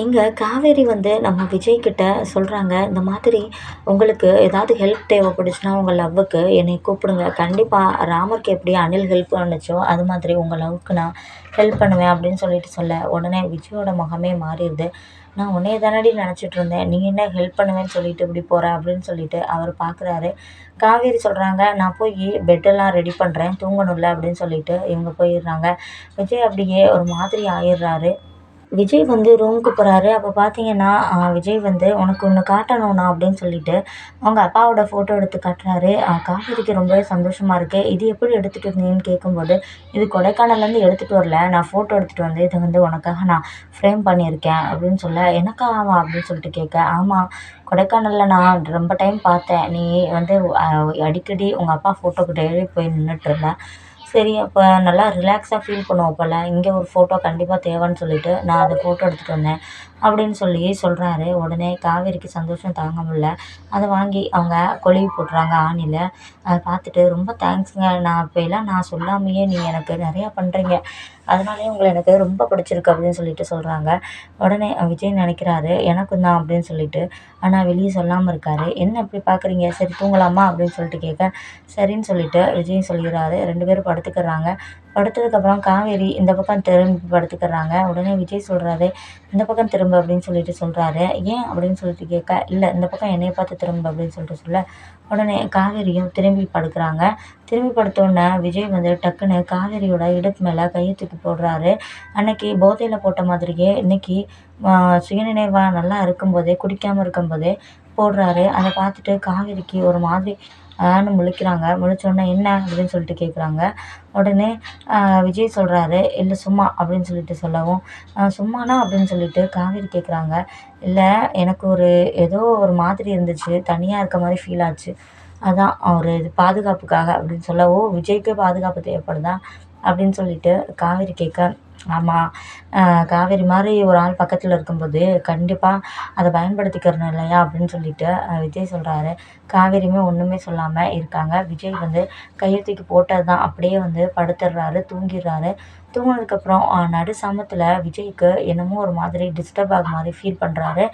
இங்கே காவேரி வந்து நம்ம விஜய்கிட்ட சொல்கிறாங்க இந்த மாதிரி உங்களுக்கு ஏதாவது ஹெல்ப் தேவைப்படுச்சுன்னா உங்கள் லவ்வுக்கு என்னை கூப்பிடுங்க. கண்டிப்பாக ராமருக்கு எப்படி அனில் ஹெல்ப் பண்ணுச்சோ அது மாதிரி உங்கள் லவ்வுக்கு நான் ஹெல்ப் பண்ணுவேன் அப்படின்னு சொல்லிட்டு சொல்ல உடனே விஜயோட முகமே மாறிடுது. நான் உன்னைய தானடி நினச்சிட்டு இருந்தேன். நீ என்ன ஹெல்ப் பண்ணுவேன்னு சொல்லிட்டு இப்படி போகிற அப்படின்னு சொல்லிட்டு அவர் பார்க்குறாரு காவேரி சொல்கிறாங்க நான் போய் பெட்டெல்லாம் ரெடி பண்ணுறேன் தூங்கணும்ல அப்படின்னு சொல்லிட்டு இவங்க போயிடுறாங்க. விஜய் அப்படியே ஒரு மாதிரி ஆயிடுறாரு. விஜய் வந்து ரூமுக்கு போகிறாரு அப்போ பார்த்தீங்கன்னா விஜய் வந்து உனக்கு ஒன்று காட்டணும்ண்ணா அப்படின்னு சொல்லிட்டு அவங்க அப்பாவோட ஃபோட்டோ எடுத்து காட்டுறாரு. காவேரிக்கு ரொம்பவே சந்தோஷமாக இருக்குது இது எப்படி எடுத்துகிட்டு இருந்தீங்கன்னு கேட்கும்போது இது கொடைக்கானல்லேருந்து எடுத்துகிட்டு வரல. நான் ஃபோட்டோ எடுத்துகிட்டு வந்து இதை வந்து உனக்காக நான் ஃப்ரேம் பண்ணியிருக்கேன் அப்படின்னு சொல்ல எனக்காவா அப்படின்னு சொல்லிட்டு கேட்க ஆமாம் கொடைக்கானலில் நான் ரொம்ப டைம் பார்த்தேன். நீ வந்து அடிக்கடி உங்கள் அப்பா ஃபோட்டோக்கு டெய்லி போய் நின்றுட்டுருந்தேன் சரி அப்போ நல்லா ரிலாக்ஸாக ஃபீல் பண்ணுவோம் போல். இங்கே ஒரு ஃபோட்டோ கண்டிப்பாக தேவைன்னு சொல்லிட்டு நான் அதை ஃபோட்டோ எடுத்துகிட்டு வந்தேன் அப்படின்னு சொல்லி சொல்கிறாரு உடனே காவேரிக்கு சந்தோஷம் தாங்க முடில அதை வாங்கி அவங்க கொழுவி போட்டுறாங்க ஆணியில் அதை பார்த்துட்டு ரொம்ப தேங்க்ஸுங்க நான் அப்போயெல்லாம் எல்லாம் நான் சொல்லாமையே நீங்கள் எனக்கு நிறையா பண்ணுறீங்க அதனாலேயே உங்களை எனக்கு ரொம்ப பிடிச்சிருக்கு அப்படின்னு சொல்லிட்டு சொல்கிறாங்க உடனே விஜய் நினைக்கிறாரு எனக்கும் தான் அப்படின்னு சொல்லிட்டு. ஆனால் வெளியே சொல்லாமல் இருக்காரு. என்ன இப்படி பார்க்குறீங்க சரி தூங்கலாமா? அப்படின்னு சொல்லிட்டு கேட்க சரின்னு சொல்லிட்டு விஜய் சொல்லிடுறாரு ரெண்டு பேரும் படுத்துக்கிறாங்க. படுத்ததுக்கப்புறம் காவேரி இந்த பக்கம் திரும்பி படுத்துக்கிறாங்க. உடனே விஜய் சொல்கிறாரு இந்த பக்கம் திரும்ப அப்படின்னு சொல்லிட்டு சொல்கிறாரு ஏன்? அப்படின்னு சொல்லிட்டு கேட்க இல்லை இந்த பக்கம் என்னைய பார்த்து திரும்ப அப்படின்னு சொல்லிட்டு சொல்ல உடனே காவேரியும் திரும்பி படுக்கிறாங்க. திரும்பி படுத்தோடனே விஜய் வந்து டக்குன்னு காவேரியோட இடுப்பு மேலே கையை தூக்கி போடுறாரு. அன்னைக்கு போதையில் போட்ட மாதிரியே இன்னைக்கு சுயநினைவாக நல்லா இருக்கும்போதே குடிக்காமல் இருக்கும்போதே போடுறாரு. அதை பார்த்துட்டு காவேரிக்கு ஒரு மாதிரி ஆன்னு முழிக்கிறாங்க. முழிச்சோடனே என்ன அப்படின்னு சொல்லிட்டு கேட்குறாங்க உடனே விஜய் சொல்கிறாரு இல்லை சும்மா அப்படின்னு சொல்லிட்டு சொல்லவும் சும்மானா? அப்படின்னு சொல்லிட்டு காவேரி கேட்குறாங்க இல்லை எனக்கு ஒரு ஏதோ ஒரு மாதிரி இருந்துச்சு. தனியாக இருக்க மாதிரி ஃபீல் ஆச்சு. அதான் ஒரு இது பாதுகாப்புக்காக அப்படின்னு சொல்லவும் விஜய்க்கு பாதுகாப்பு தேவைப்படுதா? அப்படின்னு சொல்லிட்டு காவேரி கேட்க ஆமாம் காவேரி மாதிரி ஒரு ஆள் பக்கத்தில் இருக்கும்போது கண்டிப்பாக அதை பயன்படுத்திக்கிறணும் இல்லையா அப்படின்னு சொல்லிட்டு விஜய் சொல்கிறாரு காவேரியுமே ஒன்றுமே சொல்லாமல் இருக்காங்க. விஜய் வந்து கையை தூக்கி போட்டது தான் அப்படியே வந்து படுத்துடுறாரு தூங்கிடுறாரு. தூங்கினதுக்கப்புறம் நடு சாமத்தில் விஜய்க்கு என்னமோ ஒரு மாதிரி டிஸ்டர்ப் ஆக மாதிரி ஃபீல் பண்ணுறாரு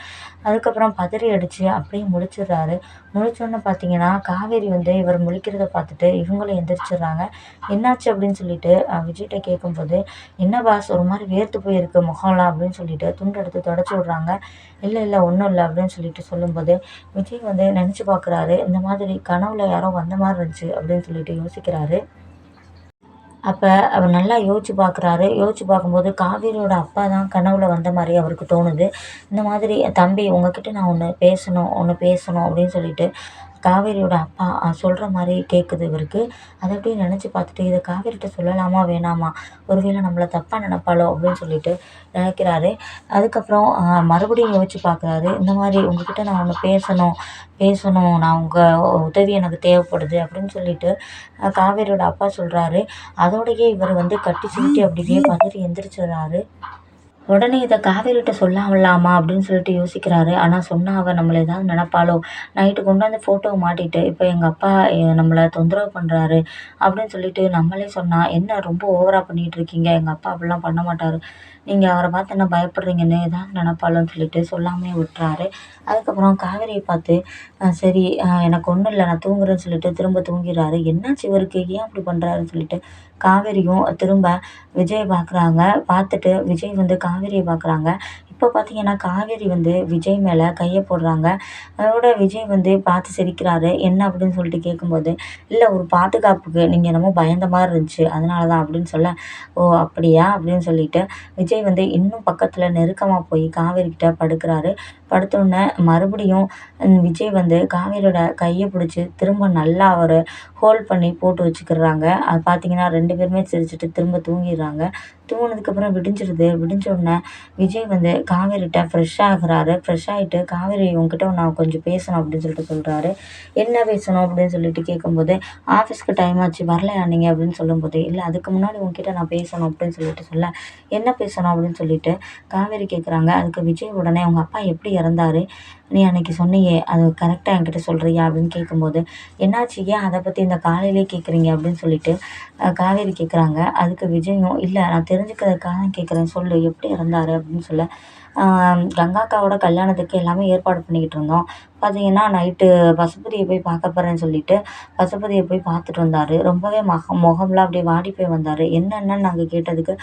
அதுக்கப்புறம் பதறி அடித்து அப்படியே முழிச்சிடுறாரு. முழிச்சோடனே பார்த்தீங்கன்னா காவேரி வந்து இவர் முழிக்கிறத பார்த்துட்டு இவங்களும் எந்திரிச்சிடுறாங்க. என்னாச்சு? அப்படின்னு சொல்லிட்டு விஜய்கிட்ட கேட்கும்போது என்ன பாஸ் ஒரு மாதிரி வேர்த்து போயிருக்கு முகம்லாம் அப்படின்னு சொல்லிட்டு துண்டு எடுத்து தொடச்சி விட்றாங்க. இல்லை இல்லை ஒன்றும் இல்லை அப்படின்னு சொல்லிட்டு சொல்லும்போது விஜய் வந்து நினச்சி பார்க்குறாரு இந்த மாதிரி கனவுல யாரோ வந்த மாதிரி இருந்துச்சு அப்படின்னு சொல்லிட்டு யோசிக்கிறாரு. அப்போ அவர் நல்லா யோசிச்சு பார்க்குறாரு யோசிச்சு பார்க்கும்போது காவேரியோட அப்பா தான் கனவுல வந்த மாதிரி அவருக்கு தோணுது. இந்த மாதிரி தம்பி உங்ககிட்ட நான் ஒன்று பேசணும் ஒன்று பேசணும் அப்படின்னு சொல்லிட்டு காவேரியோட அப்பா சொல்கிற மாதிரி கேட்குது இவருக்கு. அதை அப்படியே நினச்சி பார்த்துட்டு இதை காவேரிகிட்ட சொல்லலாமா வேணாமா? ஒருவேளை நம்மளை தப்பாக நினப்பாளோ அப்படின்னு சொல்லிட்டு நினைக்கிறாரு. அதுக்கப்புறம் மறுபடியும் யோசிச்சு பார்க்குறாரு. இந்த மாதிரி உங்ககிட்ட நான் ஒன்று பேசணும் பேசணும் நான் உங்கள் உதவி எனக்கு தேவைப்படுது அப்படின்னு சொல்லிட்டு காவேரியோட அப்பா சொல்கிறாரு அதோடையே இவர் வந்து கட்டி சுருட்டி அப்படியே பதறி எந்திரிச்சிடுறாரு. உடனே இதை காவேரிகிட்ட சொல்லாமலாமா அப்படின்னு சொல்லிட்டு யோசிக்கிறாரு. ஆனால் சொன்னால் அவள் நம்மளை ஏதாவது நினப்பாளோ? நைட்டு கொண்டு வந்து ஃபோட்டோவை மாட்டிட்டு இப்போ எங்கள் அப்பா நம்மளை தொந்தரவு பண்ணுறாரு அப்படின்னு சொல்லிட்டு நம்மளே சொன்னால் என்ன ரொம்ப ஓவராக பண்ணிகிட்டு இருக்கீங்க? எங்கள் அப்பா அப்படிலாம் பண்ண மாட்டார். நீங்கள் அவரை பார்த்து என்ன பயப்படுறீங்கன்னு ஏதாவது நினப்பாளோன்னு சொல்லிட்டு சொல்லாமையே விட்டுறாரு. அதுக்கப்புறம் காவேரியை பார்த்து சரி எனக்கு ஒன்றும் இல்லை நான் தூங்குறேன்னு சொல்லிட்டு திரும்ப தூங்கிடுறாரு. என்னாச்சு இவருக்கு? ஏன் அப்படி பண்ணுறாருன்னு சொல்லிட்டு காவேரியும் திரும்ப விஜயை பார்க்குறாங்க. பார்த்துட்டு விஜய் வந்து காவேரியை பார்க்குறாங்க. இப்போ பார்த்தீங்கன்னா காவேரி வந்து விஜய் மேலே கையை போடுறாங்க. அதோட விஜய் வந்து பார்த்து சிரிக்கிறாரு. என்ன அப்படின்னு சொல்லிட்டு கேட்கும்போது இல்லை ஒரு பாதுகாப்புக்கு நீங்கள் என்னமோ பயந்த மாதிரி இருந்துச்சு. அதனால தான் அப்படின்னு சொல்ல ஓ அப்படியா? அப்படின்னு சொல்லிட்டு விஜய் வந்து இன்னும் பக்கத்தில் நெருக்கமாக போய் காவேரி கிட்ட படுக்கிறாரு. படுத்தோடனே மறுபடியும் விஜய் வந்து காவேரியோட கையை பிடிச்சி திரும்ப நல்லா அவர் ஹோல்ட் பண்ணி போட்டு வச்சுக்கிறாங்க. அது பார்த்தீங்கன்னா ரெண்டு பேருமே சிரிச்சுட்டு திரும்ப தூங்கிடுறாங்க. தூங்கினதுக்கப்புறம் விடிஞ்சிருது. விடிஞ்ச உடனே விஜய் வந்து காவேரிகிட்ட ஃப்ரெஷ் ஆகுறாரு. ஃப்ரெஷ் ஆகிட்டு காவேரி உங்ககிட்ட நான் கொஞ்சம் பேசணும் அப்படின்னு சொல்லிட்டு சொல்கிறாரு என்ன பேசணும்? அப்படின்னு சொல்லிட்டு கேட்கும்போது ஆஃபீஸ்க்கு டைம் ஆச்சு. வரலையா நீங்கள் அப்படின்னு சொல்லும்போது இல்லை அதுக்கு முன்னாடி உங்ககிட்ட நான் பேசணும் அப்படின்னு சொல்லிட்டு சொல்ல என்ன பேசணும்? அப்படின்னு சொல்லிட்டு காவேரி கேட்குறாங்க அதுக்கு விஜய் உடனே அவங்க அப்பா எப்படி இறந்தாரு? நீ அன்னைக்கு சொன்னியே அது கரெக்டாக என்கிட்ட சொல்கிறியா அப்படின்னு கேட்கும்போது என்னாச்சு? ஏன் அதை பற்றி இந்த காலையிலே கேட்குறீங்க அப்படின்னு சொல்லிட்டு காவேரி கேட்குறாங்க அதுக்கு விஜயும் இல்லை நான் தெரிஞ்சுக்கிறதுக்காக கேட்குறேன் சொல்லு எப்படி இருந்தார் அப்படின்னு சொல்ல கங்காக்காவோட கல்யாணத்துக்கு எல்லாமே ஏற்பாடு பண்ணிக்கிட்டு இருந்தோம். பார்த்தீங்கன்னா நைட்டு பசுபதியை போய் பார்க்க போகிறேன்னு சொல்லிட்டு பசுபதியை போய் பார்த்துட்டு வந்தார். ரொம்பவே மகம் முகம்லாம் அப்படியே வாடி போய் வந்தார். என்னென்னு நாங்கள் கேட்டதுக்கு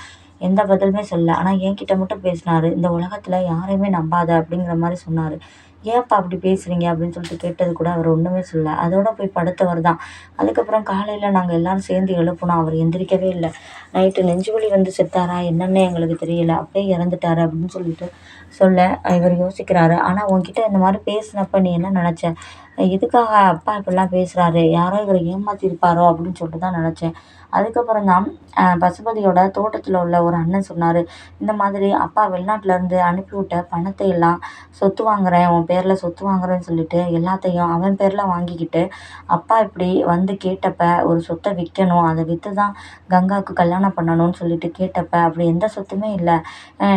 எந்த பதிலுமே சொல்லலை. ஆனால் என்கிட்ட மட்டும் பேசினார். இந்த உலகத்தில் யாரையுமே நம்பாத அப்படிங்கிற மாதிரி சொன்னார். ஏன்ப்பா அப்படி பேசுகிறீங்க அப்படின்னு சொல்லிட்டு கேட்டது கூட அவர் ஒன்றுமே சொல்லலை. அதோட போய் படுத்தவர் தான். அதுக்கப்புறம் காலையில் நாங்கள் எல்லோரும் சேர்ந்து எழுப்புனோம். அவர் எந்திரிக்கவே இல்லை. நைட்டு நெஞ்சு வலி வந்து செத்தாரா? என்னென்னு எங்களுக்கு தெரியல. அப்படியே இறந்துட்டாரு அப்படின்னு சொல்லிட்டு சொல்ல இவர் யோசிக்கிறாரு. ஆனால் உன்கிட்ட இந்த மாதிரி பேசினப்ப நீ என்ன நினச்ச? எதுக்காக அப்பா இப்படிலாம் பேசுகிறாரு யாரோ இவரை ஏமாற்றிருப்பாரோ அப்படின்னு சொல்லிட்டு தான் நினச்சேன். அதுக்கப்புறம் தான் பசுபதியோட தோட்டத்தில் உள்ள ஒரு அண்ணன் சொன்னார் இந்த மாதிரி அப்பா வெளிநாட்டிலேருந்து அனுப்பிவிட்ட பணத்தை எல்லாம் சொத்து வாங்குறேன் உன் பேரில் சொத்து வாங்குறேன்னு சொல்லிட்டு எல்லாத்தையும் அவன் பேரில் வாங்கிக்கிட்டு அப்பா இப்படி வந்து கேட்டப்ப ஒரு சொத்தை விற்கணும் அதை விற்று தான் கங்காவுக்கு கல்யாணம் பண்ணணும்னு சொல்லிட்டு கேட்டப்ப அப்படி எந்த சொத்துமே இல்லை.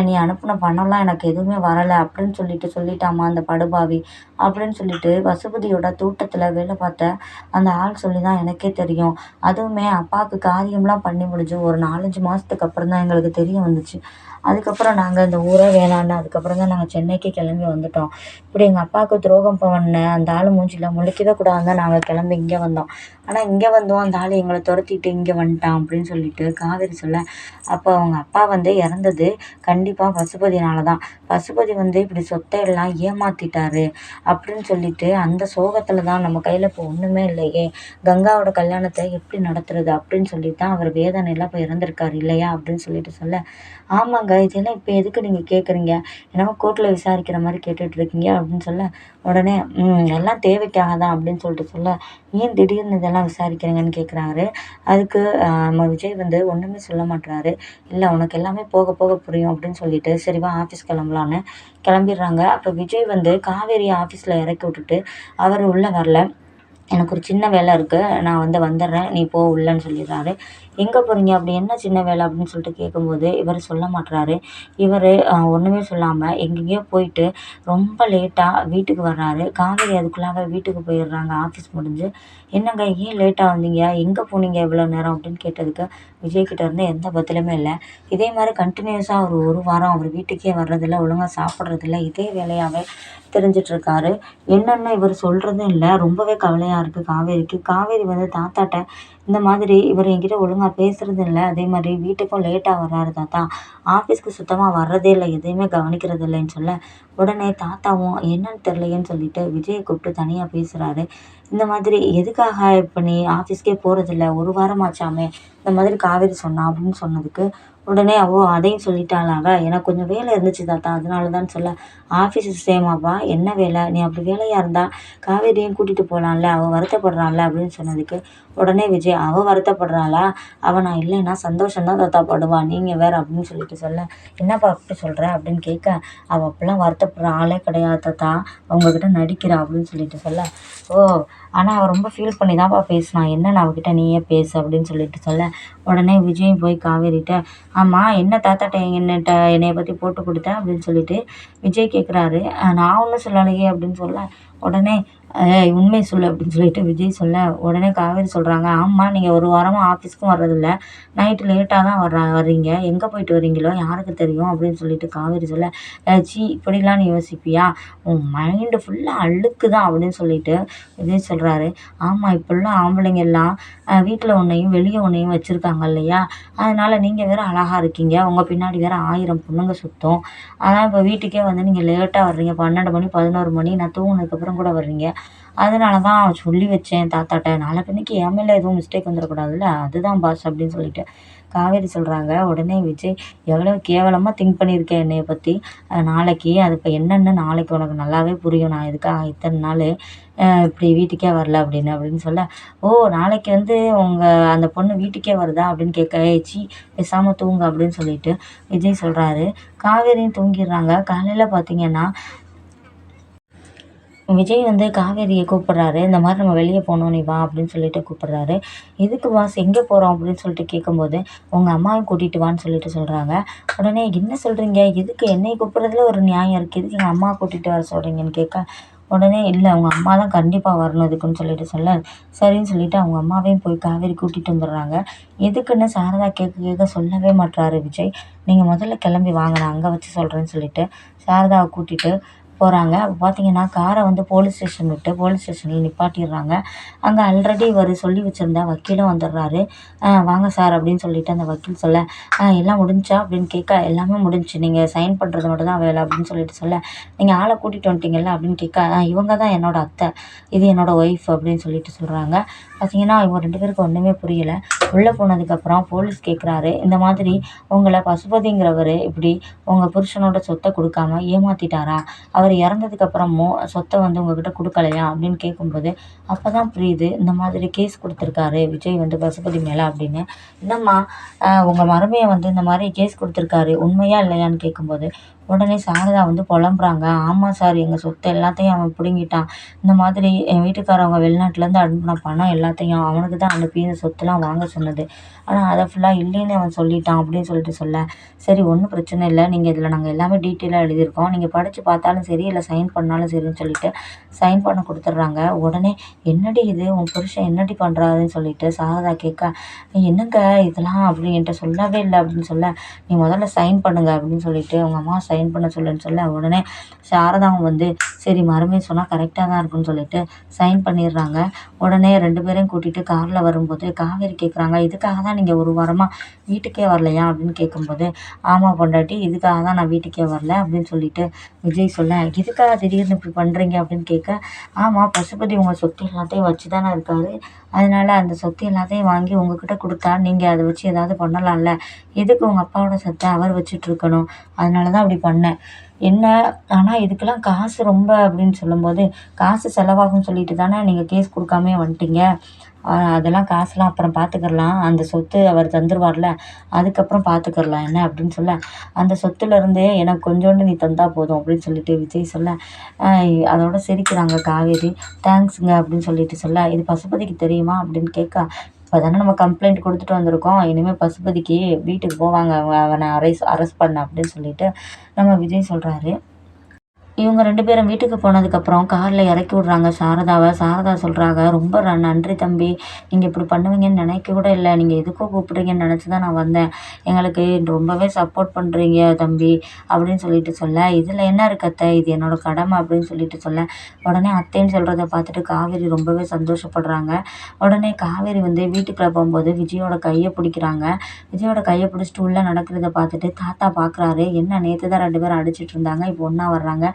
நீ அனுப்பின பணம்லாம் எனக்கு எதுவுமே வரலை அப்படின்னு சொல்லிட்டு சொல்லிட்டாமா அந்த படுபாவி. அப்படின்னு சொல்லிட்டு பசுபதியோட தோட்டத்தில் வேலை பார்த்த அந்த ஆள் சொல்லி தான் எனக்கே தெரியும். அதுவுமே அப்பாவுக்கு காரியம்லாம் பண்ணி முடிஞ்சு ஒரு நாலஞ்சு மாதத்துக்கு அப்புறம் தான் எங்களுக்கு தெரிய வந்துச்சு. அதுக்கப்புறம் நாங்கள் இந்த ஊரே வேணான்னு அதுக்கப்புறம் தான் நாங்கள் சென்னைக்கு கிளம்பி வந்துட்டோம். இப்படி எங்கள் அப்பாவுக்கு துரோகம் பண்ண அந்த ஆள் மூஞ்சியில் முழிக்கவே கூடாதுன்னு தான் நாங்கள் கிளம்பி இங்கே வந்தோம். ஆனால் இங்கே வந்தோம் அந்த ஆள் எங்களை துரத்திட்டு இங்கே வந்துட்டான் அப்படின்னு சொல்லிட்டு காவேரி சொல்ல அப்போ அவங்க அப்பா வந்து இறந்தது கண்டிப்பாக பசுபதினால தான் பசுபதி வந்து இப்படி சொத்தையெல்லாம் ஏமாத்திட்டாரு அப்படின்னு சொல்லிட்டு அந்த சோகத்தில் தான் நம்ம கையில் இப்போ ஒன்றுமே இல்லையே. கங்காவோட கல்யாணத்தை எப்படி நடத்துறது அப்படின்னு சொல்லிட்டு தான் அவர் வேதனையில் இப்போ இறந்துருக்காரு இல்லையா அப்படின்னு சொல்லிட்டு சொல்ல ஆமாங்க இதெல்லாம் இப்போ எதுக்கு நீங்கள் கேட்குறீங்க என்னமோ கோர்ட்டில் விசாரிக்கிற மாதிரி கேட்டுட்ருக்கீங்க அப்படின்னு சொல்ல உடனே ம் எல்லாம் தேவைக்காக தான் அப்படின்னு சொல்லிட்டு சொல்ல ஏன் திடீர்னு இதெல்லாம் விசாரிக்கிறீங்கன்னு கேட்குறாரு அதுக்கு நம்ம விஜய் வந்து ஒன்றுமே சொல்ல மாட்டுறாரு இல்லை உனக்கு எல்லாமே போக போக புரியும் அப்படின்னு சொல்லிட்டு சரிவா ஆஃபீஸ் கிளம்பலான்னு கிளம்பிடுறாங்க. அப்போ விஜய் வந்து காவேரி ஆஃபீஸில் இறக்கி விட்டுட்டு அவர் உள்ளே வரல. எனக்கு ஒரு சின்ன வேலை இருக்குது நான் வந்து வந்துடுறேன். நீ போ உள்ளேன்னு சொல்லிடுறாரு. எங்கே போகிறீங்க அப்படி என்ன சின்ன வேலை அப்படின்னு சொல்லிட்டு கேட்கும்போது இவர் சொல்ல மாட்டுறாரு இவர் ஒன்றுமே சொல்லாமல் எங்கெங்கேயோ போயிட்டு ரொம்ப லேட்டாக வீட்டுக்கு வர்றாரு. காவேரி அதுக்குள்ளாக வீட்டுக்கு போயிடுறாங்க. ஆஃபீஸ் முடிஞ்சு என்னங்க ஏன் லேட்டாக வந்தீங்க? எங்கே போனீங்க இவ்வளோ நேரம்? அப்படின்னு கேட்டதுக்கு விஜய்கிட்ட இருந்து எந்த பதிலுமே இல்லை. இதே மாதிரி கண்டினியூஸாக ஒரு ஒரு வாரம் அவர் வீட்டுக்கே வர்றதில்ல ஒழுங்காக சாப்பிட்றதில்ல. இதே வேலையாகவே தெரிஞ்சிட்ருக்காரு என்னென்னு இவர் சொல்கிறதும் இல்லை. ரொம்பவே கவலையாக இருக்குது காவேரிக்கு. காவேரி வந்து தாத்தாட்ட இந்த மாதிரி இவர் என்கிட்ட ஒழுங்காக பேசுகிறது இல்லை அதே மாதிரி வீட்டுக்கும் லேட்டாக வர்றாரு தாத்தா. ஆஃபீஸ்க்கு சுத்தமாக வர்றதே இல்லை. எதையுமே கவனிக்கிறது இல்லைன்னு சொல்ல. உடனே தாத்தாவும் என்னன்னு தெரிலையேன்னு சொல்லிட்டு விஜயை கூப்பிட்டு தனியாக பேசுகிறாரு இந்த மாதிரி எதுக்காக இப்போ நீ ஆஃபீஸ்க்கே போகிறதில்ல ஒரு வாரம் ஆச்சாமே. இந்த மாதிரி காவேரி சொன்னா அப்படின்னு சொன்னதுக்கு உடனே ஓ அதையும் சொல்லிட்டாளாங்க. எனக்கு கொஞ்சம் வேலை இருந்துச்சு தாத்தா அதனால தான் சொல்ல ஆஃபீஸ் சேமாப்பா என்ன வேலை? நீ அப்படி வேலையாக இருந்தால் காவேரியும் கூட்டிகிட்டு போகலாம்ல அவள் வருத்தப்படுறான்ல அப்படின்னு சொன்னதுக்கு உடனே விஜய் அவள் வருத்தப்படுறாளா? அவள் நான் இல்லைன்னா சந்தோஷம்தான் தாத்தா படுவான் நீங்கள் வேறு அப்படின்னு சொல்லிட்டு சொல்ல என்னப்பா அப்படி சொல்கிற அப்படின்னு கேட்க அவள் அப்படிலாம் வருத்தப்படுற ஆளே கிடையாது தாத்தா அவங்கக்கிட்ட நடிக்கிறா அப்படின்னு சொல்லிட்டு சொல்ல ஓ ஆனால் அவள் ரொம்ப ஃபீல் பண்ணி தான்ப்பா பேசினான் நான் அவகிட்ட நீயே பேசு அப்படின்னு சொல்லிட்டு சொல்ல உடனே விஜயும் போய் காவேரிட்ட ஆமாம் என்ன தாத்தாட்ட என்னட்ட என்னைய பற்றி போட்டு கொடுத்த? அப்படின்னு சொல்லிட்டு விஜய் கேட்குறாரு நான் ஒன்றும் சொல்லலையே அப்படின்னு சொல்ல உடனே ஏய் உண்மையை சொல்லு அப்படின்னு சொல்லிட்டு விஜய் சொல்ல உடனே காவேரி சொல்கிறாங்க ஆமாம் நீங்கள் ஒரு வாரமாக ஆஃபீஸ்க்கும் வர்றதில்ல. நைட்டு லேட்டாக தான் வர்ற வர்றீங்க. எங்கே போயிட்டு வரீங்களோ யாருக்கு தெரியும் அப்படின்னு சொல்லிட்டு காவேரி சொல்ல சி இப்படிலாம் நீ யோசிப்பியா? உன் மைண்டு ஃபுல்லாக அழுக்கு தான் அப்படின்னு சொல்லிட்டு விஜய் சொல்கிறாரு ஆமாம் இப்போல்லாம் ஆம்பளைங்க எல்லாம் வீட்டில் ஒன்றையும் வெளியே ஒன்றையும் வச்சுருக்காங்க இல்லையா? அதனால் நீங்கள் வேறு அழகாக இருக்கீங்க. உங்கள் பின்னாடி வேறு ஆயிரம் பொண்ணுங்க சுத்தம். அதான் இப்போ வீட்டுக்கே வந்து நீங்கள் லேட்டாக வர்றீங்க. பன்னெண்டு மணி பதினோரு மணி. நான் தூங்கினதுக்கப்புறம் கூட வர்றீங்க. அதனால தான் சொல்லி வச்சேன் தாத்தாட்ட. நாளைக்கு பின்னைக்கு என் மேலே எதுவும் மிஸ்டேக் வந்துடக்கூடாதுல்ல? அதுதான் பாஸ் அப்படின்னு சொல்லிட்டு. காவேரி சொல்கிறாங்க உடனே விஜய் எவ்வளோ கேவலமாக திங்க் பண்ணியிருக்கேன் என்னைய பற்றி நாளைக்கு அது இப்போ என்னென்னு நாளைக்கு உனக்கு நல்லாவே புரியும். நான் எதுக்காக இத்தனை நாள் இப்படி வீட்டுக்கே வரல அப்படின்னு அப்படின்னு சொல்ல ஓ நாளைக்கு வந்து உங்கள் அந்த பொண்ணு வீட்டுக்கே வருதா? அப்படின்னு கேட்க ஏச்சி பேசாமல் தூங்க அப்படின்னு சொல்லிட்டு விஜய் சொல்கிறாரு காவேரியும் தூங்கிடுறாங்க. காலையில் பார்த்தீங்கன்னா விஜய் வந்து காவேரியை கூப்பிட்றாரு. இந்த மாதிரி நம்ம வெளியே போகணும் நீ வா அப்படின்னு சொல்லிட்டு கூப்பிட்றாரு. எதுக்கு வாஸ் எங்கே போகிறோம் அப்படின்னு சொல்லிட்டு கேட்கும்போது உங்கள் அம்மாவையும் கூட்டிகிட்டு வான்னு சொல்லிட்டு சொல்கிறாங்க உடனே என்ன சொல்கிறீங்க எதுக்கு என்னை கூப்பிட்றதுல ஒரு நியாயம் இருக்குது எதுக்கு எங்கள் அம்மா கூட்டிகிட்டு வர சொல்கிறீங்கன்னு கேட்க உடனே இல்லை அவங்க அம்மா தான் கண்டிப்பாக வரணும் இதுக்குன்னு சொல்லிட்டு சொல்ல சரின்னு சொல்லிட்டு அவங்க அம்மாவையும் போய் காவேரி கூட்டிகிட்டு வந்துடுறாங்க. எதுக்குன்னு சாரதா கேட்க கேட்க சொல்லவே மாட்றாரு விஜய். நீங்கள் முதல்ல கிளம்பி வாங்க நான் அங்கே வச்சு சொல்கிறேன்னு சொல்லிட்டு சாரதாவை கூட்டிகிட்டு போகிறாங்க அப்போ பார்த்தீங்கன்னா காரை வந்து போலீஸ் ஸ்டேஷன் விட்டு போலீஸ் ஸ்டேஷனில் நிப்பாட்டிடுறாங்க. அங்கே ஆல்ரெடி இவர் சொல்லி வச்சுருந்த வக்கீலும் வந்துடுறாரு. வாங்க சார் அப்படின்னு சொல்லிட்டு அந்த வக்கீல் சொல்ல எல்லாம் முடிஞ்சா அப்படின்னு கேட்க எல்லாமே முடிஞ்சு. நீங்கள் சைன் பண்ணுறது மட்டும் தான் வேலை அப்படின்னு சொல்லிட்டு சொல்ல நீங்கள் ஆளை கூட்டிகிட்டு வந்துட்டீங்கல்ல அப்படின்னு கேட்க இவங்க தான் என்னோட அத்தை. இது என்னோடய ஒய்ஃப் அப்படின்னு சொல்லிட்டு சொல்கிறாங்க பார்த்தீங்கன்னா இவங்க ரெண்டு பேருக்கு ஒன்றுமே புரியலை. உள்ளே போனதுக்கப்புறம் போலீஸ் கேட்குறாரு இந்த மாதிரி உங்களை பசுபதிங்கிறவர் இப்படி உங்கள் புருஷனோட சொத்தை கொடுக்காம ஏமாற்றிட்டாரா அவர் இறந்ததுக்கப்புறமும் சொத்தை வந்து உங்ககிட்ட கொடுக்கலையா அப்படின்னு கேட்கும்போது அப்போ தான் புரியுது இந்த மாதிரி கேஸ் கொடுத்துருக்காரு விஜய் வந்து பசுபதி மேலே அப்படின்னு. என்னம்மா உங்கள் மருமையை வந்து இந்த மாதிரி கேஸ் கொடுத்துருக்காரு உண்மையா இல்லையான்னு கேட்கும்போது உடனே சாரதா வந்து புலம்புறாங்க. ஆமாம் சார் எங்கள் சொத்து எல்லாத்தையும் அவன் பிடுங்கிட்டான். இந்த மாதிரி என் வீட்டுக்காரவங்க வெளிநாட்டிலேருந்து அனுப்பின பணம் எல்லாத்தையும் அவனுக்கு தான் அனுப்பி இந்த சொத்துலாம் வாங்க சொன்னது. ஆனால் அதை ஃபுல்லாக இல்லைன்னு அவன் சொல்லிட்டான் அப்படின்னு சொல்லிட்டு சொல்ல. சரி ஒன்றும் பிரச்சனை இல்லை. நீங்கள் இதில் நாங்கள் எல்லாமே டீட்டெயிலாக எழுதியிருக்கோம். நீங்கள் படித்து பார்த்தாலும் சரி இல்லை சைன் பண்ணாலும் சரின்னு சொல்லிட்டு சைன் பண்ண கொடுத்துட்றாங்க. உடனே என்னடி இது? உன் புருஷன் என்னடி பண்ணுறாருன்னு சொல்லிட்டு சாரதா கேட்க என்னங்க இதெல்லாம்? அப்படின்ட்டு என்கிட்ட சொல்லவே இல்லை அப்படின்னு சொல்ல நீ முதல்ல சைன் பண்ணுங்க அப்படின்னு சொல்லிட்டு அவங்க அம்மா சைன் பண்ண சொல்லுன்னு சொல்ல உடனே சாரதாவும் வந்து சரி மருமே சொன்னால் கரெக்டாக தான் இருக்குன்னு சொல்லிட்டு சைன் பண்ணிடுறாங்க. உடனே ரெண்டு பேரையும் கூட்டிகிட்டு காரில் வரும்போது காவேரி கேட்குறாங்க இதுக்காக தான் நீங்கள் ஒரு வாரமாக வீட்டுக்கே வரலையா? அப்படின்னு கேட்கும்போது ஆமாம் பொண்டாட்டி இதுக்காக தான் நான் வீட்டுக்கே வரல அப்படின்னு சொல்லிட்டு விஜய் சொல்ல இதுக்காக திடீர்னு இப்படி பண்ணுறீங்க அப்படின்னு கேட்க ஆமாம் பசுபதி உங்கள் சொத்து எல்லாத்தையும் வச்சு தானே இருக்காரு. அதனால் அந்த சொத்து எல்லாத்தையும் வாங்கி உங்ககிட்ட கொடுத்தா நீங்கள் அதை வச்சு ஏதாவது பண்ணலாம்ல? எதுக்கு உங்கள் அப்பாவோட சொத்தை அவர் வச்சுட்ருக்கணும் அதனால தான் அப்படி பண்ணேன். என்ன? ஆனால் இதுக்கெல்லாம் காசு ரொம்ப அப்படின்னு சொல்லும்போது காசு செலவாகும்னு சொல்லிட்டு தானே நீங்கள் கேஸ் கொடுக்காமயே வந்துட்டீங்க? அதெல்லாம் காசெல்லாம் அப்புறம் பார்த்துக்கிடலாம் அந்த சொத்து அவர் தந்துருவார்ல அதுக்கப்புறம் பார்த்துக்கிடலாம் என்ன அப்படின்னு சொல்ல அந்த சொத்துலேருந்து எனக்கு கொஞ்சோண்டு நீ தந்தால் போதும் அப்படின்னு சொல்லிட்டு விஜய் சொல்ல அதோட சிரிக்கிறாங்க காவேரி. தேங்க்ஸுங்க அப்படின்னு சொல்லிட்டு சொல்ல இது பசுபதிக்கு தெரியுமா? அப்படின்னு கேட்க இப்போ தானே நம்ம கம்ப்ளைண்ட் கொடுத்துட்டு வந்திருக்கோம். இனிமேல் பசுபதிக்கு வீட்டுக்கு போவாங்க. அவனை அரெஸ்ட் அரெஸ்ட் பண்ண அப்படின்னு சொல்லிட்டு நம்ம விஜய் சொல்கிறாரு இவங்க ரெண்டு பேரும் வீட்டுக்கு போனதுக்கப்புறம் காரில் இறக்கி விட்றாங்க. சாரதாவை. சாரதா சொல்கிறாங்க ரொம்ப நன்றி தம்பி. நீங்கள் இப்படி பண்ணுவீங்கன்னு நினைக்க கூட இல்லை. நீங்கள் எதுக்கோ கூப்பிட்றீங்கன்னு நினச்சி தான் நான் வந்தேன். எங்களுக்கு ரொம்பவே சப்போர்ட் பண்ணுறீங்க தம்பி அப்படின்னு சொல்லிட்டு சொல்ல. இதில் என்ன இருக்கு அத்தை? இது என்னோடய கடமை அப்படின்னு சொல்லிட்டு சொல்ல. உடனே அத்தைன்னு சொல்கிறத பார்த்துட்டு காவேரி ரொம்பவே சந்தோஷப்படுறாங்க. உடனே காவேரி வந்து வீட்டுக்குள்ளே போகும்போது விஜயோட கையை பிடிக்கிறாங்க. விஜயோட கையை பிடிச்சிட்டு உள்ளே நடக்கிறத பார்த்துட்டு தாத்தா பார்க்குறாரு என்ன நேற்று தான் ரெண்டு பேரும் அடிச்சிட்டு இருந்தாங்க. இப்போ ஒன்றா வர்றாங்க.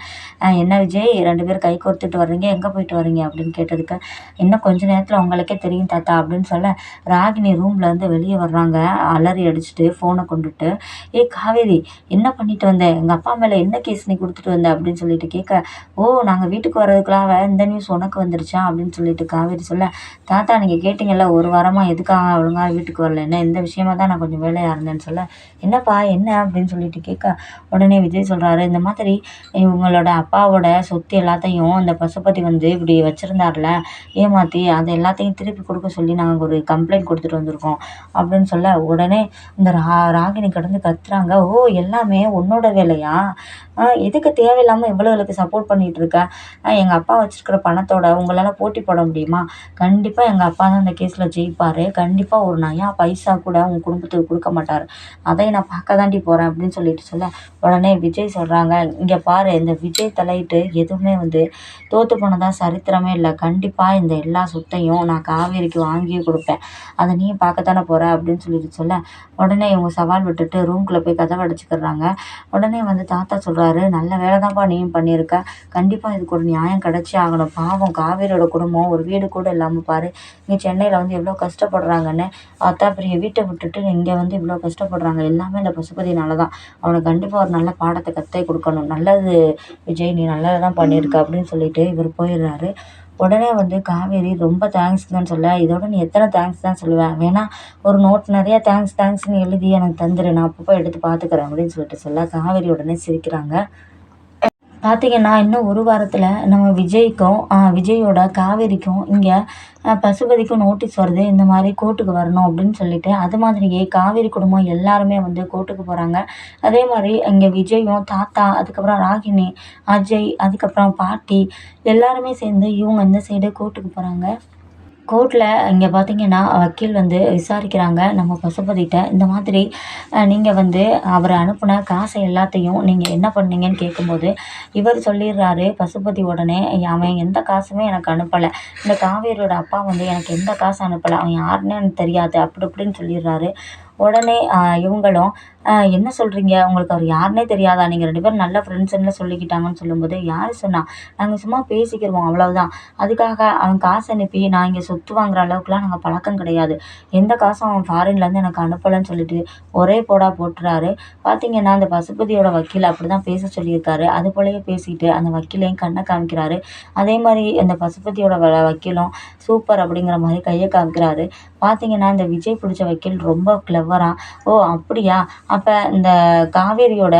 என்ன விஜய் ரெண்டு பேரும் கை கோர்த்துட்டு வர்றீங்க எங்கே போயிட்டு வர்றீங்க அப்படின்னு கேட்டதுக்கு இன்னும் கொஞ்ச நேரத்தில் உங்களுக்கே தெரியும் தாத்தா அப்படின்னு சொல்ல ராகினி ரூம்லேருந்து வெளியே வர்றாங்க அலறி அடிச்சுட்டு ஃபோனை கொண்டுட்டு ஏ காவேரி என்ன பண்ணிட்டு வந்தேன் எங்கள் அப்பா மேலே என்ன கேஸ் நீ கொடுத்துட்டு வந்த? அப்படின்னு சொல்லிட்டு கேட்க ஓ நாங்கள் வீட்டுக்கு வர்றதுக்குள்ளாக இந்த நியூஸ் உனக்கு வந்துருச்சா? அப்படின்னு சொல்லிட்டு காவேரி சொல்ல தாத்தா நீங்கள் கேட்டிங்கல்ல ஒரு வாரமாக எதுக்காக ஒழுங்காக வீட்டுக்கு வரல? என்ன இந்த விஷயமா தான் நான் கொஞ்சம் வேலையாக இருந்தேன்னு சொல்ல என்னப்பா என்ன? அப்படின்னு சொல்லிட்டு கேட்க உடனே விஜய் சொல்கிறாரு இந்த மாதிரி இவங்களோட இவளோட அப்பாவோட சொத்து எல்லாத்தையும் அந்த பசுபதி வந்து இப்படி வச்சுருந்தார்ல ஏமாற்றி அதை எல்லாத்தையும் திருப்பி கொடுக்க சொல்லி நாங்கள் ஒரு கம்ப்ளைண்ட் கொடுத்துட்டு வந்திருக்கோம் அப்படின்னு சொல்ல உடனே இந்த ரா ராகினி கடந்து கத்துறாங்க. ஓ எல்லாமே உன்னோட வேலையா? எதுக்கு தேவையில்லாமல் இவ்வளோகளுக்கு சப்போர்ட் பண்ணிகிட்டு இருக்க? எங்கள் அப்பா வச்சுருக்கிற பணத்தோட உங்களால் போட்டி போட முடியுமா? கண்டிப்பாக எங்கள் அப்பா தான் அந்த கேஸில் ஜெயிப்பார். கண்டிப்பாக ஒரு நயா பைசா கூட உங்கள் குடும்பத்துக்கு கொடுக்க மாட்டார். அதை நான் பார்க்க தாண்டி போகிறேன் அப்படின்னு சொல்லிட்டு சொல்ல உடனே விஜய் சொல்கிறாங்க இங்கே பாரு இந்த விஜய் தலையிட்டு எதுவுமே வந்து தோற்று போனதாக சரித்திரமே இல்லை. கண்டிப்பாக இந்த எல்லா சொத்தையும் நான் காவேரிக்கு வாங்கியே கொடுப்பேன். அதை நீ பார்க்கத்தானே போகிற அப்படின்னு சொல்லிட்டு சொல்ல உடனே இவங்க சவால் விட்டுட்டு ரூம்குள்ளே போய் கதவை அடைச்சிக்கிறாங்க. உடனே வந்து தாத்தா சொல்கிறாரு நல்ல வேலை தான்ப்பா நீயும் பண்ணியிருக்க. கண்டிப்பாக இதுக்கு ஒரு நியாயம் கிடச்சி ஆகணும். பாவம் காவேரியோட குடும்பம் ஒரு வீடு கூட இல்லாமல் பாரு. இங்கே சென்னையில் வந்து எவ்வளோ கஷ்டப்படுறாங்கன்னு அத்தா பெரிய வீட்டை விட்டுட்டு இங்கே வந்து இவ்வளோ கஷ்டப்படுறாங்க. எல்லாமே இந்த பசுபதினால தான் அவனை கண்டிப்பாக ஒரு நல்ல பாடத்தை கற்றே கொடுக்கணும். நல்லது விஜய் நீ நல்லதை தான் பண்ணியிருக்க அப்படின்னு சொல்லிட்டு இவர் போயிடுறாரு. உடனே வந்து காவேரி ரொம்ப தேங்க்ஸ்ங்கன்னு சொல்ல இதோட நீ எத்தனை தேங்க்ஸ் தான் சொல்லுவேன் வேணா ஒரு நோட் நிறைய தேங்க்ஸ் தேங்க்ஸ்னு எழுதி எனக்கு தந்துடு நான் அப்பப்போ எடுத்து பார்த்துக்கிறேன் அப்படின்னு சொல்லிட்டு சொல்ல. காவேரி உடனே சிரிக்கிறாங்க. பார்த்தீங்கன்னா இன்னும் ஒரு வாரத்தில் நம்ம விஜய்க்கும் விஜயோட காவேரிக்கும் இங்கே பசுபதிக்கும் நோட்டீஸ் வருது இந்த மாதிரி கோர்ட்டுக்கு வரணும் அப்படின்னு சொல்லிட்டு. அது மாதிரியே காவேரி குடும்பம் எல்லாருமே வந்து கோர்ட்டுக்கு போகிறாங்க அதே மாதிரி இங்கே விஜயும் தாத்தா அதுக்கப்புறம் ராகினி அஜய் அதுக்கப்புறம் பாட்டி எல்லாருமே சேர்ந்து இவங்க இந்த சைடு கோர்ட்டுக்கு போகிறாங்க கோர்ட்டில் இங்கே பார்த்தீங்கன்னா வக்கீல் வந்து விசாரிக்கிறாங்க. நம்ம பசுபதிகிட்ட இந்த மாதிரி நீங்கள் வந்து அவர் அனுப்பின காசை எல்லாத்தையும் நீங்கள் என்ன பண்ணீங்கன்னு கேட்கும்போது இவர் சொல்லிடுறாரு பசுபதி உடனே அவன் எந்த காசுமே எனக்கு அனுப்பலை. இந்த காவேரியோட அப்பா வந்து எனக்கு எந்த காசு அனுப்பலை. அவன் யாருன்னு எனக்கு தெரியாது. அப்படி இப்படின்னு சொல்லிடுறாரு. உடனே இவங்களும் என்ன சொல்கிறீங்க உங்களுக்கு அவர் யாருனே தெரியாதா? நீங்கள் ரெண்டு பேரும் நல்ல ஃப்ரெண்ட்ஸுன்னு சொல்லிக்கிட்டாங்கன்னு சொல்லும்போது யார் சொன்னா? நாங்கள் சும்மா பேசிக்கிருவோம் அவ்வளவுதான். அதுக்காக அவன் காசு அனுப்பி நான் இங்கே சொத்து வாங்குற அளவுக்குலாம் நாங்கள் பழக்கம் கிடையாது. எந்த காசும் அவன் ஃபாரின்லேருந்து எனக்கு அனுப்பலைன்னு சொல்லிட்டு ஒரே போடா போட்டுறாரு. பார்த்தீங்கன்னா அந்த பசுபதியோட வக்கீல் அப்படி தான் பேச சொல்லியிருக்காரு. அது போலயே பேசிட்டு அந்த வக்கீலையும் கண்ணை காமிக்கிறாரு. அதே மாதிரி அந்த பசுபதியோட வ வக்கீலும் சூப்பர் அப்படிங்கிற மாதிரி கையை காமிக்கிறாரு. பார்த்தீங்கன்னா இந்த விஜய் பிடிச்ச வக்கீல் ரொம்ப கிளவராக ஓ அப்படியா? அப்போ இந்த காவேரியோட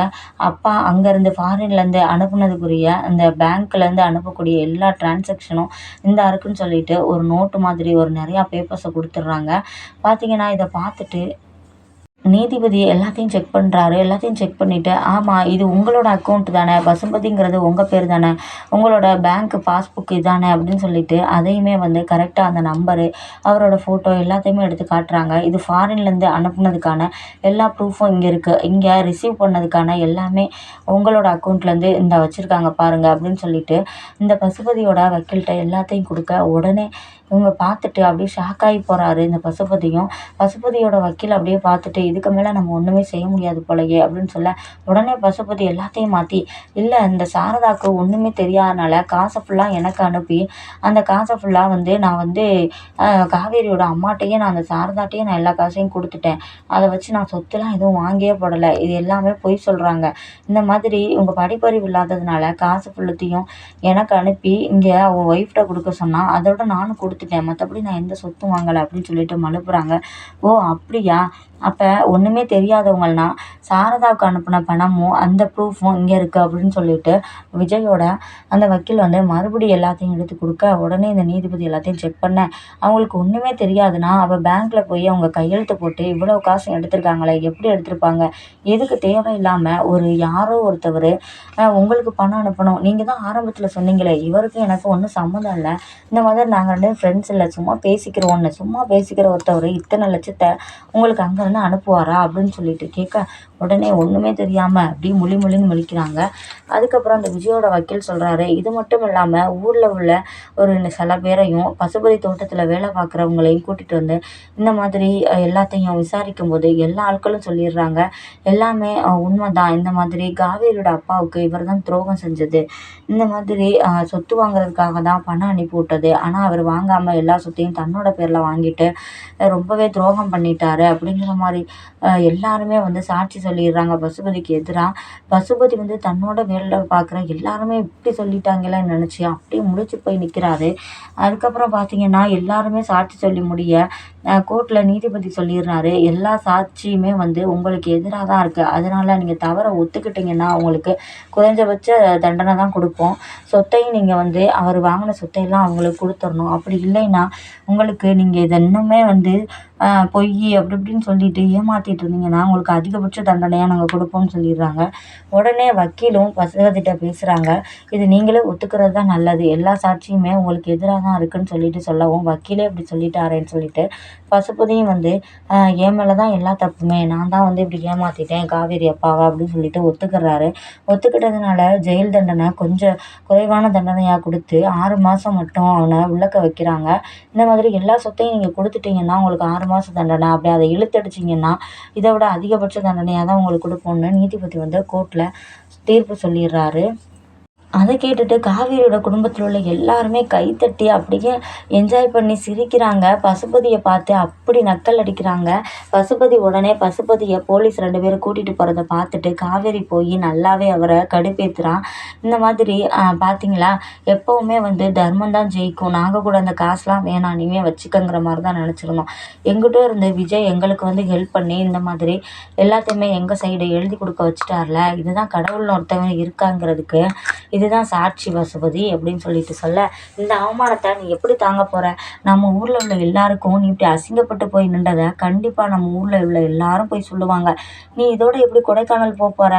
அப்பா அங்கேருந்து ஃபாரின்லேருந்து அனுப்புனதுக்குரிய அந்த பேங்க்லேருந்து அனுப்பக்கூடிய எல்லா ட்ரான்ஸாக்ஷனும் இந்த இருக்குன்னு சொல்லிட்டு ஒரு நோட்டு மாதிரி ஒரு நிறையா பேப்பர்ஸை கொடுத்துட்றாங்க. பார்த்தீங்கன்னா இதை பார்த்துட்டு நீதிபதி எல்லாத்தையும் செக் பண்ணுறாரு எல்லாத்தையும் செக் பண்ணிவிட்டு ஆமாம் இது உங்களோட அக்கௌண்ட் தானே பசுபதிங்கிறது உங்கள் பேர் தானே உங்களோட பேங்க் பாஸ்புக் இதானே அப்படின்னு சொல்லிட்டு அதையுமே வந்து கரெக்டாக அந்த நம்பரு அவரோட ஃபோட்டோ எல்லாத்தையுமே எடுத்து காட்டுறாங்க. இது ஃபாரின்லேருந்து அனுப்புனதுக்கான எல்லா ப்ரூஃபும் இங்கே இருக்குது இங்கே ரிசீவ் பண்ணதுக்கான எல்லாமே உங்களோட அக்கௌண்ட்லேருந்து இந்த வச்சுருக்காங்க பாருங்கள் அப்படின்னு சொல்லிட்டு இந்த பசுபதியோட வக்கீல்கிட்ட எல்லாத்தையும் கொடுக்க உடனே இவங்க பார்த்துட்டு அப்படியே ஷாக் ஆகி போகிறாரு இந்த பசுபதியும். பசுபதியோட வக்கீல் அப்படியே பார்த்துட்டு இதுக்கு மேலே நம்ம ஒன்றுமே செய்ய முடியாது போலயே அப்படின்னு சொல்ல உடனே பசுபதி எல்லாத்தையும் மாற்றி இல்லை இந்த சாரதாவுக்கு ஒன்றுமே தெரியாதனால காசை ஃபுல்லாக எனக்கு அனுப்பி அந்த காசை ஃபுல்லாக வந்து நான் வந்து காவேரியோட அம்மாட்டையே நான் அந்த சாரதாட்டையே நான் எல்லா காசையும் கொடுத்துட்டேன். அதை வச்சு நான் சொத்துலாம் எதுவும் வாங்கியே போடலை. இது எல்லாமே பொய் சொல்கிறாங்க இந்த மாதிரி உங்கள் படிப்பறிவு இல்லாததுனால காசு ஃபுல்லத்தையும் எனக்கு அனுப்பி இங்கே அவங்க ஒய்ஃப்கிட்ட கொடுக்க சொன்னால் அதோட நானும் கொடுத்து கொடுத்துட்டேன். மற்றபடி நான் எந்த சொத்தும் வாங்கலை அப்படின்னு சொல்லிட்டு மழுப்புறாங்க ஓ அப்படியா? அப்போ ஒன்றுமே தெரியாதவங்கள்னா சாரதாவுக்கு அனுப்பின பணமும் அந்த ப்ரூஃபும் இங்கே இருக்குது அப்படின்னு சொல்லிட்டு விஜயோட அந்த வக்கீல் வந்து மறுபடியும் எல்லாத்தையும் எடுத்து கொடுக்க உடனே இந்த நீதிபதி எல்லாத்தையும் செக் பண்ண. அவங்களுக்கு ஒன்றுமே தெரியாதுன்னா அவள் பேங்க்கில் போய் அவங்க கையெழுத்து போட்டு இவ்வளோ காசு எடுத்திருக்காங்களே எப்படி எடுத்திருப்பாங்க? எதுக்கு தேவையில்லாமல் ஒரு யாரோ ஒருத்தவர் உங்களுக்கு பணம் அனுப்பணும். நீங்கள் தான் ஆரம்பத்தில் சொன்னீங்களே இவருக்கும் எனக்கு ஒன்றும் சம்மந்தம் இல்லை. இந்த மாதிரி நாங்கள் ரெண்டு ஃப்ரெண்ட்ஸ் இல்லை சும்மா பேசிக்கிறோன்னு சும்மா பேசிக்கிற ஒருத்தவர் இத்தனை லட்சத்தை உங்களுக்கு அங்கே வந்து அனுப்புவாரா அப்படின்னு சொல்லிட்டு கேட்க உடனே ஒன்றுமே தெரியாமல் அப்படியே மொழி மொழின்னு முழிக்கிறாங்க அதுக்கப்புறம் அந்த விஜயோட வக்கீல் சொல்கிறாரு இது மட்டும் இல்லாமல் ஊரில் உள்ள ஒரு சில பேரையும் பசுபதி தோட்டத்தில் வேலை பார்க்குறவங்களையும் கூட்டிகிட்டு வந்து இந்த மாதிரி எல்லாத்தையும் விசாரிக்கும் போது எல்லா ஆட்களும் சொல்லிடுறாங்க. எல்லாமே உண்மை தான் இந்த மாதிரி காவேரியோட அப்பாவுக்கு இவர் தான் துரோகம் செஞ்சது. இந்த மாதிரி சொத்து வாங்குறதுக்காக தான் பணம் அனுப்பி விட்டது. ஆனால் அவர் வாங்காமல் எல்லா சொத்தையும் தன்னோட பேரில் வாங்கிட்டு ரொம்பவே துரோகம் பண்ணிட்டாரு அப்படிங்கிற மாதிரி எல்லாருமே வந்து சாட்சி சொல்லிடுறாங்க. பசுபதிக்கு எதிராக பசுபதி வந்து தன்னோட வேலை பார்க்குற எல்லாருமே இப்படி சொல்லிட்டாங்களேன்னு நினச்சி அப்படியே முடிச்சு போய் நிற்கிறாரு அதுக்கப்புறம் பார்த்தீங்கன்னா எல்லாருமே சாட்சி சொல்லி முடிய கோர்ட்டில் நீதிபதி சொல்லிடுறாரு எல்லா சாட்சியுமே வந்து உங்களுக்கு எதிராக தான் இருக்குது அதனால் நீங்கள் தவறை ஒத்துக்கிட்டிங்கன்னா உங்களுக்கு குறைஞ்சபட்ச தண்டனை தான் கொடுப்போம். சொத்தையும் நீங்கள் வந்து அவர் வாங்கின சொத்தையெல்லாம் அவங்களுக்கு கொடுத்துடணும். அப்படி இல்லைன்னா உங்களுக்கு நீங்கள் இதை இன்னுமே வந்து பொய் அப்படி இப்படின்னு சொல்லிட்டு ஏமாற்றிட்டு இருந்தீங்கன்னா உங்களுக்கு அதிகபட்ச தண்டனையாக நாங்கள் கொடுப்போம்னு சொல்லிடுறாங்க. உடனே வக்கீலும் பசுபதிகிட்ட பேசுகிறாங்க இது நீங்களே ஒத்துக்கிறது தான் நல்லது. எல்லா சாட்சியுமே உங்களுக்கு எதிராக தான் இருக்குதுன்னு சொல்லிட்டு சொல்லவும் வக்கீலே இப்படி சொல்லிட்டாரேன்னு சொல்லிட்டு பசுபதியும் வந்து என் மேலே தான் எல்லா தப்புமே. நான் தான் வந்து இப்படி ஏமாற்றிட்டேன் காவேரி அப்பாவை? அப்படின்னு சொல்லிட்டு ஒத்துக்கிறாரு. ஒத்துக்கிட்டதுனால ஜெயில் தண்டனை கொஞ்சம் குறைவான தண்டனையாக கொடுத்து ஆறு மாதம் மட்டும் அவனை உள்ளக்க வைக்கிறாங்க. இந்த மாதிரி எல்லா சொத்தையும் நீங்கள் கொடுத்துட்டீங்கன்னா உங்களுக்கு ஆறு மாதம் தண்டனை. அப்படி அதை இழுத்தடிச்சிங்கன்னா இதை விட அதிகபட்ச தண்டனையாக தான் உங்களுக்கு கொடுப்போம்னு நீதிபதி வந்து கோர்ட்டில் தீர்ப்பு சொல்லிடுறாரு. அதை கேட்டுட்டு காவேரியோட குடும்பத்தில் உள்ள எல்லாருமே கைத்தட்டி அப்படியே என்ஜாய் பண்ணி சிரிக்கிறாங்க. பசுபதியை பார்த்து அப்படி நக்கல் அடிக்கிறாங்க. பசுபதி உடனே பசுபதியை போலீஸ் ரெண்டு பேரும் கூட்டிகிட்டு போகிறத பார்த்துட்டு காவேரி போய் நல்லாவே அவரை கடுப்பேற்றுறான் இந்த மாதிரி பார்த்தீங்களா எப்போவுமே வந்து தர்மம் தான் ஜெயிக்கும். நாங்கள் கூட அந்த காசுலாம் வேணாம் நீவே வச்சுக்கங்கிற மாதிரி தான் நினச்சிருந்தோம். எங்கிட்ட இருந்து விஜய் எங்களுக்கு வந்து ஹெல்ப் பண்ணி இந்த மாதிரி எல்லாத்தையுமே எங்கள் சைடு எழுதி கொடுக்க வச்சுட்டார்ல? இதுதான் கடவுள்னு ஒருத்தவங்க இருக்காங்கிறதுக்கு இதுதான் சாட்சி பசுபதி அப்படின்னு சொல்லிட்டு சொல்ல இந்த அவமானத்தை நீ எப்படி தாங்க போகிற நம்ம ஊரில் உள்ள எல்லாருக்கும் நீ இப்படி அசிங்கப்பட்டு போய் நின்றதை கண்டிப்பாக நம்ம ஊரில் உள்ள எல்லாரும் போய் சொல்லுவாங்க. நீ இதோட எப்படி கொடைக்கானல் போக போகிற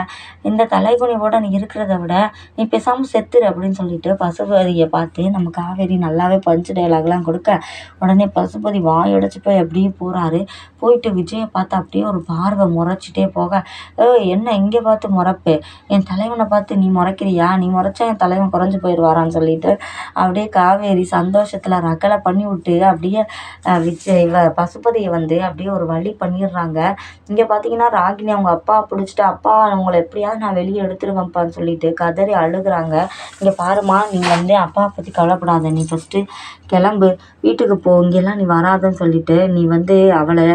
இந்த தலைகுனிவோட நீ இருக்கிறத விட நீ பேசாமல் செத்துரு அப்படின்னு சொல்லிட்டு பசுபதியை பார்த்து நம்ம காவேரி நல்லாவே பஞ்சு டைலாக்லாம் கொடுக்க உடனே பசுபதி வாயடைச்சு போய் அப்படியே போகிறாரு போயிட்டு விஜயை பார்த்து அப்படியே ஒரு பார்வை முறைச்சிட்டே போக என்ன இங்கே பார்த்து முறப்பு? என் தலைவனை பார்த்து நீ முறைக்கிறியா? நீ முறை குறைச்சா என் தலைவன் குறைஞ்சி போயிடுவாரான்னு சொல்லிட்டு அப்படியே காவேரி சந்தோஷத்தில் ரகளை பண்ணி விட்டு அப்படியே விஜய் இவ பசுபதியை வந்து அப்படியே ஒரு வழி பண்ணிடுறாங்க. இங்கே பார்த்தீங்கன்னா ராகினி அவங்க அப்பா பிடிச்சிட்டு அப்பா அவங்கள எப்படியாவது நான் வெளியே எடுத்துருவேன்ப்பான்னு சொல்லிட்டு கதறி அழுகுறாங்க. இங்கே பாருமா நீ வந்து அப்பாவை பற்றி கவலைப்படாத. நீ ஃபஸ்ட்டு கிளம்பு. வீட்டுக்கு போ. இங்கெல்லாம் நீ வராதன்னு சொல்லிட்டு நீ வந்து அவளை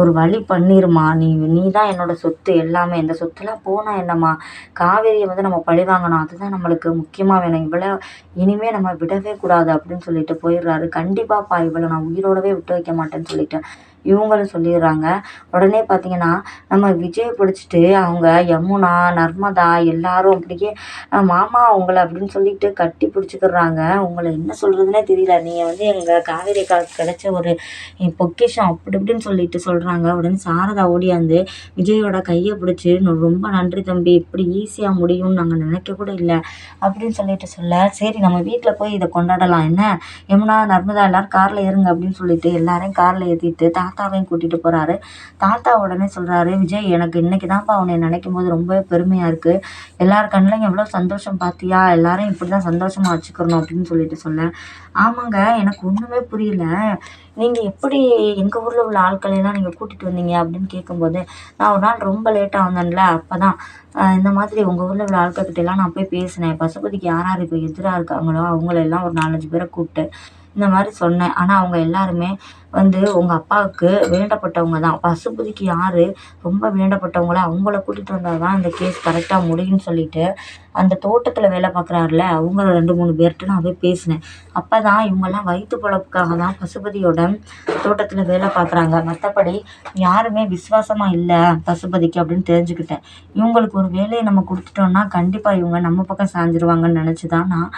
ஒரு வழி பண்ணிருமா நீ நீ தான் என்னோட சொத்து. எல்லாமே இந்த சொத்துலாம் போனால் என்னம்மா? காவேரியை வந்து நம்ம பழி வாங்கணும். அதுதான் நம்மளுக்கு முக்கியமாக வேணும். இவளை இனிமேல் நம்ம விடவே கூடாது அப்படின்னு சொல்லிட்டு போயிடுறாரு. கண்டிப்பாப்பா இவளை நான் உயிரோடவே விட்டு வைக்க மாட்டேன்னு சொல்லிட்டு. இவங்களும் சொல்லிடுறாங்க. உடனே பார்த்தீங்கன்னா நம்ம விஜயை பிடிச்சிட்டு அவங்க யமுனா நர்மதா எல்லாரும் அப்படியே மாமா உங்களை அப்படின்னு சொல்லிட்டு கட்டி பிடிச்சிக்கிறாங்க. உங்களை என்ன சொல்கிறதுனே தெரியல. நீங்கள் வந்து எங்கள் காவேரி காலுக்கு கிடைச்ச ஒரு பொக்கிஷம் அப்படி இப்படின்னு சொல்லிட்டு சொல்கிறாங்க உடனே சாரதா ஓடியாந்து விஜயோட கையை பிடிச்சி ரொம்ப நன்றி தம்பி. இப்படி ஈஸியாக முடியும்னு நாங்கள் நினைக்க கூட இல்லை. அப்படின்னு சொல்லிட்டு சொல்ல சரி நம்ம வீட்டில் போய் இதை கொண்டாடலாம். என்ன? யமுனா நர்மதா எல்லோரும் காரில் ஏறுங்க அப்படின்னு சொல்லிட்டு எல்லாரையும் காரில் ஏற்றிட்டு தா தாத்தாவையும் கூட்டிகிட்டு போகிறாரு தாத்தா உடனே சொல்கிறாரு விஜய் எனக்கு இன்றைக்கி தான்ப்பா உன்னை நினைக்கும் போது ரொம்பவே பெருமையாக இருக்குது எல்லார் கண்ணிலையும் எவ்வளோ சந்தோஷம் பார்த்தியா எல்லாரும் இப்படி தான் சந்தோஷமாக வச்சுக்கணும் அப்படின்னு சொல்லிட்டு சொல்ல ஆமாங்க எனக்கு ஒன்றுமே புரியல. நீங்கள் எப்படி எங்கள் ஊரில் உள்ள ஆட்களையெல்லாம் நீங்கள் கூட்டிகிட்டு வந்தீங்க? அப்படின்னு கேட்கும்போது நான் ஒரு நாள் ரொம்ப லேட்டாக வந்தேன்ல அப்போ தான் இந்த மாதிரி உங்கள் ஊரில் உள்ள ஆட்கள்கிட்டலாம் நான் போய் பேசினேன். பசுபதிக்கு யார் யார் இப்போ எதிராக இருக்காங்களோ அவங்களெல்லாம் ஒரு நாலஞ்சு பேரை கூப்பிட்டு இந்த மாதிரி சொன்னேன். ஆனால் அவங்க எல்லாருமே வந்து உங்கள் அப்பாவுக்கு வேண்டப்பட்டவங்க தான். பசுபதிக்கு யார் ரொம்ப வேண்டப்பட்டவங்களோ? அவங்கள கூட்டிகிட்டு வந்தால் தான் இந்த கேஸ் கரெக்டாக முடியும்னு சொல்லிட்டு அந்த தோட்டத்தில் வேலை பார்க்குறாருல அவங்க ரெண்டு மூணு பேர்கிட்ட நான் போய் பேசினேன். அப்போ தான் இவங்கெல்லாம் வயிற்று பொழப்புக்காக தான் பசுபதியோட தோட்டத்தில் வேலை பார்க்குறாங்க மற்றபடி யாருமே விசுவாசமாக இல்லை பசுபதிக்கு அப்படின்னு தெரிஞ்சுக்கிட்டேன். இவங்களுக்கு ஒரு வேலையை நம்ம கொடுத்துட்டோம்னா கண்டிப்பாக இவங்க நம்ம பக்கம் சாஞ்சிருவாங்கன்னு நினச்சி தான் நான்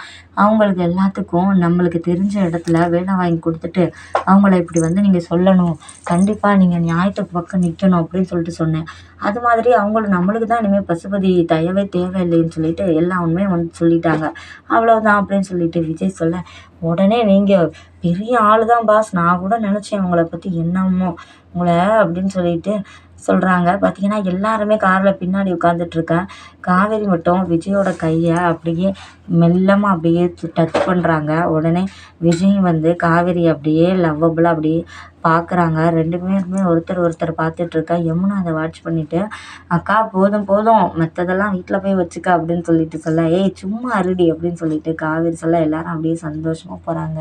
அவங்களுக்கு எல்லாத்துக்கும் நம்மளுக்கு தெரிஞ்ச இடத்துல வேலை வாங்கி கொடுத்துட்டு அவங்கள இப்படி வந்து நீங்கள் சொல்லணும். கண்டிப்பாக நீங்கள் நியாயத்துக்கு பக்கம் நிற்கணும் அப்படின்னு சொல்லிட்டு சொன்னேன். அது மாதிரி அவங்களும் நம்மளுக்கு தான் இனிமேல் பசுபதி தயவே தேவையில்லைன்னு சொல்லிட்டு எல்லா உண்மையும் வந்து சொல்லிட்டாங்க. அவ்வளோதான் அப்படின்னு சொல்லிட்டு விஜய் சொல்ல உடனே நீங்கள் பெரிய ஆள் தான் பாஸ் நான் கூட நினச்சேன் உங்களை பற்றி என்னமோ. உங்களை அப்படின்னு சொல்லிட்டு சொல்கிறாங்க பார்த்தீங்கன்னா எல்லாருமே காரில் பின்னாடி உட்காந்துட்ருக்கேன் காவேரி மட்டும் விஜயோட கையை அப்படியே மெல்லமாக அப்படியே டச் பண்ணுறாங்க உடனே விஜய் வந்து காவேரி அப்படியே லவ்வபுளாக அப்படியே பார்க்குறாங்க ரெண்டு பேருமே ஒருத்தர் ஒருத்தர் பார்த்துட்ருக்கா யமுனா அதை வாட்ச் பண்ணிவிட்டு அக்கா போதும் போதும். மற்றதெல்லாம் வீட்டில் போய் வச்சுக்க அப்படின்னு சொல்லிட்டு சொல்ல ஏய் சும்மா அருடி அப்படின்னு சொல்லிட்டு காவேரி சொல்ல எல்லாரும் அப்படியே சந்தோஷமாக போகிறாங்க